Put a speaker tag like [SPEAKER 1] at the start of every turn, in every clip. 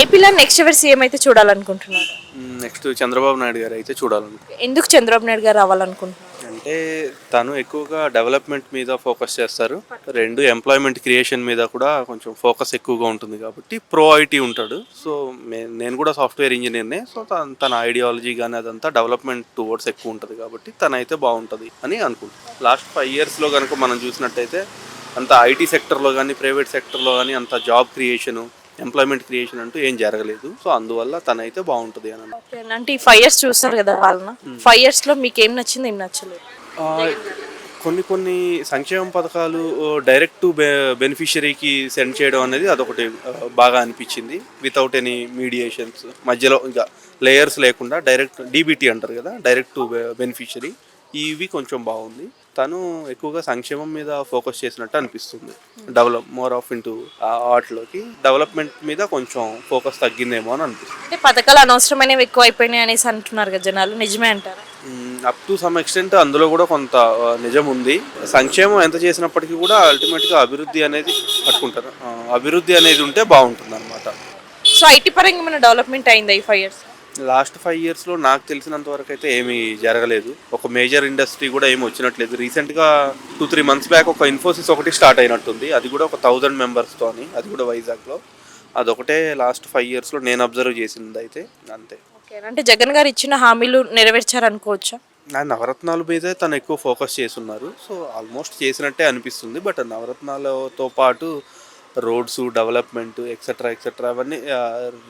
[SPEAKER 1] ఏపీలో నెక్స్ట్ ఎవరు సీఎం అయితే చూడాలనుకుంటున్నారు?
[SPEAKER 2] నెక్స్ట్ చంద్రబాబు నాయుడు గారు అయితే చూడాలను
[SPEAKER 1] ఎందుకు చంద్రబాబు నాయుడు గారు రావాలనుకుంటున్నారు?
[SPEAKER 2] అంటే తను ఎక్కువగా డెవలప్మెంట్ మీద ఫోకస్ చేస్తారు. రెండు ఎంప్లాయ్మెంట్ క్రియేషన్ మీద కూడా కొంచెం ఫోకస్ ఎక్కువగా ఉంటుంది కాబట్టి ప్రో ఐటీ ఉంటాడు. సో నేను కూడా సాఫ్ట్వేర్ ఇంజనీర్నే సో తన తన ఐడియాలజీ కానీ అదంతా డెవలప్మెంట్ టువర్డ్స్ ఎక్కువ ఉంటుంది కాబట్టి తనైతే బాగుంటుంది అని అనుకుంటున్నాను. లాస్ట్ ఫైవ్ ఇయర్స్లో కనుక మనం చూసినట్టయితే అంత ఐటీ సెక్టర్లో కానీ ప్రైవేట్ సెక్టర్లో కానీ అంత జాబ్ క్రియేషను ఎంప్లాయ్మెంట్ క్రియేషన్ అంటూ ఏం జరగలేదు. సో అందువల్ల తనైతే బాగుంటుంది అని
[SPEAKER 1] అంటే ఈ ఫైవ్ ఇయర్స్ చూస్తారు కదా పాలన ఫైవ్ ఇయర్స్లో మీకు ఏం నచ్చింది ఏం నచ్చలేదు?
[SPEAKER 2] ఆ, కొన్ని కొన్ని సంక్షేమ పథకాలు డైరెక్ట్ టు బెనిఫిషరీకి సెండ్ చేయడం అనేది అదొకటి ఆ, బాగా అనిపించింది. వితౌట్ ఎనీ మీడియేషన్స్ మధ్యలో ఇంకా లేయర్స్ లేకుండా డైరెక్ట్ డీబీటీ అంటారు కదా డైరెక్ట్ టు బెనిఫిషరీ ఇవి కొంచెం బాగుంది. తను ఎక్కువగా సంక్షేమం మీద ఫోకస్ చేసినట్టు అనిపిస్తుంది. డెవలప్ మోర్ ఆఫ్ ఇంటూ వాటిలోకి డెవలప్మెంట్ మీద కొంచెం ఫోకస్ తగ్గిందేమో అని అనిపిస్తుంది.
[SPEAKER 1] అంటే పథకాలు అనవసరమైనవి ఎక్కువ అయిపోయినాయి అనేసి అంటున్నారు కదా జనాలు. నిజమే అంటారా?
[SPEAKER 2] అప్ టు సమ్ ఎక్స్టెంట్ అందులో కూడా కొంత నిజం ఉంది. సంక్షేమం ఎంత చేసినప్పటికీ కూడా అల్టిమేట్గా అభివృద్ధి అనేది పట్టుకుంటారు. అభివృద్ధి అనేది ఉంటే బాగుంటుంది అనమాట
[SPEAKER 1] సో ఐటీ పరంగా ఏమైనా డెవలప్మెంట్ అయిందా ఈ ఫైవ్ ఇయర్స్
[SPEAKER 2] లాస్ట్ ఫైవ్ ఇయర్స్లో నాకు తెలిసినంత వరకు అయితే ఏమీ జరగలేదు. ఒక మేజర్ ఇండస్ట్రీ కూడా ఏమి వచ్చినట్లేదు. రీసెంట్గా టూ త్రీ మంత్స్ బ్యాక్ ఒక ఇన్ఫోసిస్ ఒకటి స్టార్ట్ అయినట్టుంది. అది కూడా ఒక థౌజండ్ మెంబర్స్తో అని అది కూడా వైజాగ్లో. అదొకటే లాస్ట్ ఫైవ్ ఇయర్స్లో నేను అబ్జర్వ్ చేసింది అయితే అంతే.
[SPEAKER 1] ఓకే. అంటే జగన్ గారు ఇచ్చిన హామీలు నెరవేర్చారు అనుకోవచ్చా
[SPEAKER 2] నా నవరత్నాల మీదే తను ఎక్కువ ఫోకస్ చేస్తున్నారు. సో ఆల్మోస్ట్ చేసినట్టే అనిపిస్తుంది. బట్ నవరత్నాలతో పాటు రోడ్స్ డెవలప్మెంట్ ఎక్సెట్రా ఎక్సెట్రా అవన్నీ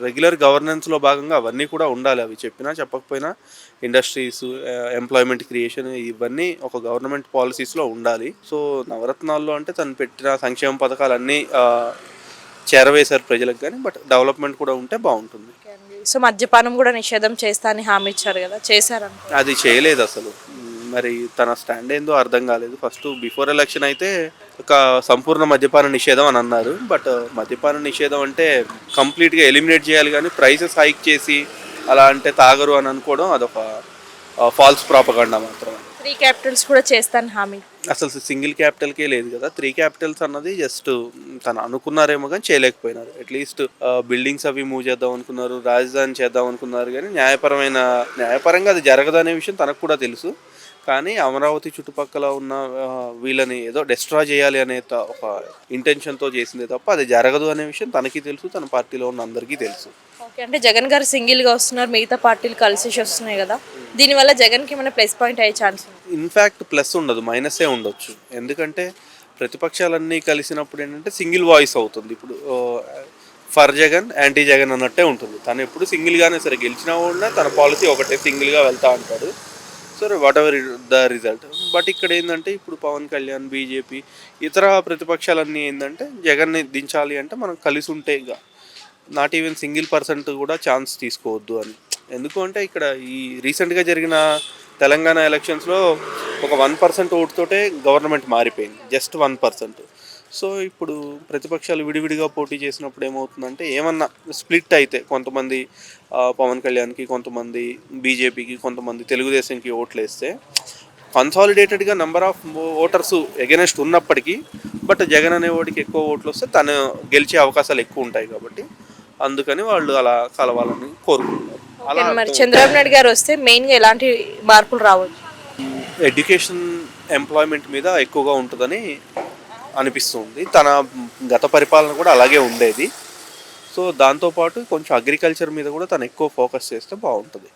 [SPEAKER 2] రెగ్యులర్ గవర్నెన్స్లో భాగంగా అవన్నీ కూడా ఉండాలి. అవి చెప్పినా చెప్పకపోయినా ఇండస్ట్రీస్ ఎంప్లాయ్మెంట్ క్రియేషన్ ఇవన్నీ ఒక గవర్నమెంట్ పాలసీస్లో ఉండాలి. సో నవరత్నాల్లో అంటే తను పెట్టిన సంక్షేమ పథకాలన్నీ చేరవేశారు ప్రజలకు కానీ బట్ డెవలప్మెంట్ కూడా ఉంటే బాగుంటుంది.
[SPEAKER 1] సో మద్యపానం కూడా నిషేధం చేస్తా అని హామీ ఇచ్చారు కదా చేశారను
[SPEAKER 2] అది చేయలేదు అసలు. మరి తన స్టాండ్ ఏందో అర్థం కాలేదు. ఫస్ట్ బిఫోర్ ఎలక్షన్ అయితే ఒక సంపూర్ణ మద్యపాన నిషేధం అని అన్నారు. బట్ మద్యపాన నిషేధం అంటే కంప్లీట్గా ఎలిమినేట్ చేయాలి కానీ ప్రైసెస్ హైక్ చేసి అలా అంటే తాగరు అని అనుకోవడం అదొక ఫాల్స్ ప్రాపగండా మాత్రమే.
[SPEAKER 1] త్రీ క్యాపిటల్స్ కూడా చేస్తాను హామీ.
[SPEAKER 2] అసలు సింగిల్ క్యాపిటల్కే లేదు కదా. త్రీ క్యాపిటల్స్ అన్నది జస్ట్ తను అనుకున్నారేమో కానీ చేయలేకపోయినారు. అట్లీస్ట్ బిల్డింగ్స్ అవి మూవ్ చేద్దాం అనుకున్నారు రాజధాని చేద్దాం అనుకున్నారు కానీ న్యాయపరమైన న్యాయపరంగా అది జరగదు అనే విషయం తనకు కూడా తెలుసు. కానీ అమరావతి చుట్టుపక్కల ఉన్న వీళ్ళని ఏదో డిస్ట్రా చేయాలి అనే త- ఒక ఇంటెన్షన్తో చేసిందే తప్ప అది జరగదు అనే విషయం తనకి తెలుసు తన పార్టీలో ఉన్న అందరికీ తెలుసు.
[SPEAKER 1] ఓకే అంటే జగన్ గారు సింగిల్గా వస్తున్నారు మిగతా పార్టీలు కలిసి వస్తున్నాయి కదా. దీనివల్ల జగన్కి ఏమైనా ప్లస్ పాయింట్ అయ్యే ఛాన్స్ ఉంది?
[SPEAKER 2] ఇన్ఫ్యాక్ట్ ప్లస్ ఉండదు మైనసే ఉండొచ్చు. ఎందుకంటే ప్రతిపక్షాలన్నీ కలిసినప్పుడు ఏంటంటే సింగిల్ వాయిస్ అవుతుంది. ఇప్పుడు ఫర్ జగన్ యాంటీ జగన్ అన్నట్టే ఉంటుంది. తను ఎప్పుడు సింగిల్గానే సరే గెలిచినా కూడా తన పాలసీ ఒకటే సింగిల్గా వెళ్తా అంటాడు. సరే whatever the result but ఇక్కడ ఏంటంటే ఇప్పుడు పవన్ కళ్యాణ్ బీజేపీ ఇతర ప్రతిపక్షాలన్నీ ఏంటంటే జగన్ని దించాలి అంటే మనం కలిసి ఉంటే ఇక. నాట్ ఈవెన్ సింగిల్ పర్సెంట్ కూడా ఛాన్స్ తీసుకోవద్దు అని. ఎందుకు అంటే ఇక్కడ ఈ రీసెంట్గా జరిగిన తెలంగాణ ఎలక్షన్స్లో ఒక వన్ పర్సెంట్ ఓటుతోటే గవర్నమెంట్ మారిపోయింది. జస్ట్ వన్ పర్సెంట్ సో ఇప్పుడు ప్రతిపక్షాలు విడివిడిగా పోటీ చేసినప్పుడు ఏమవుతుందంటే ఏమన్నా స్ప్లిట్ అయితే కొంతమంది పవన్ కళ్యాణ్కి కొంతమంది బీజేపీకి కొంతమంది తెలుగుదేశంకి ఓట్లు వేస్తే కన్సాలిడేటెడ్గా నెంబర్ ఆఫ్ ఓటర్స్ ఎగెనెస్ట్ ఉన్నప్పటికీ బట్ జగన్ అనే వాడికి ఎక్కువ ఓట్లు వస్తే తను గెలిచే అవకాశాలు ఎక్కువ ఉంటాయి కాబట్టి అందుకని వాళ్ళు అలా కలవాలని కోరుకుంటారు అలా
[SPEAKER 1] మరి చంద్రబాబు నాయుడు గారు వస్తే మెయిన్గా ఎలాంటి మార్పులు రావచ్చు?
[SPEAKER 2] ఎడ్యుకేషన్ ఎంప్లాయ్మెంట్ మీద ఎక్కువగా ఉంటుందని అనిపిస్తుంది. తన గత పరిపాలన కూడా అలాగే ఉండేది. సో దాంతోపాటు కొంచెం అగ్రికల్చర్ మీద కూడా తను ఎక్కువ ఫోకస్ చేస్తే బాగుంటుంది.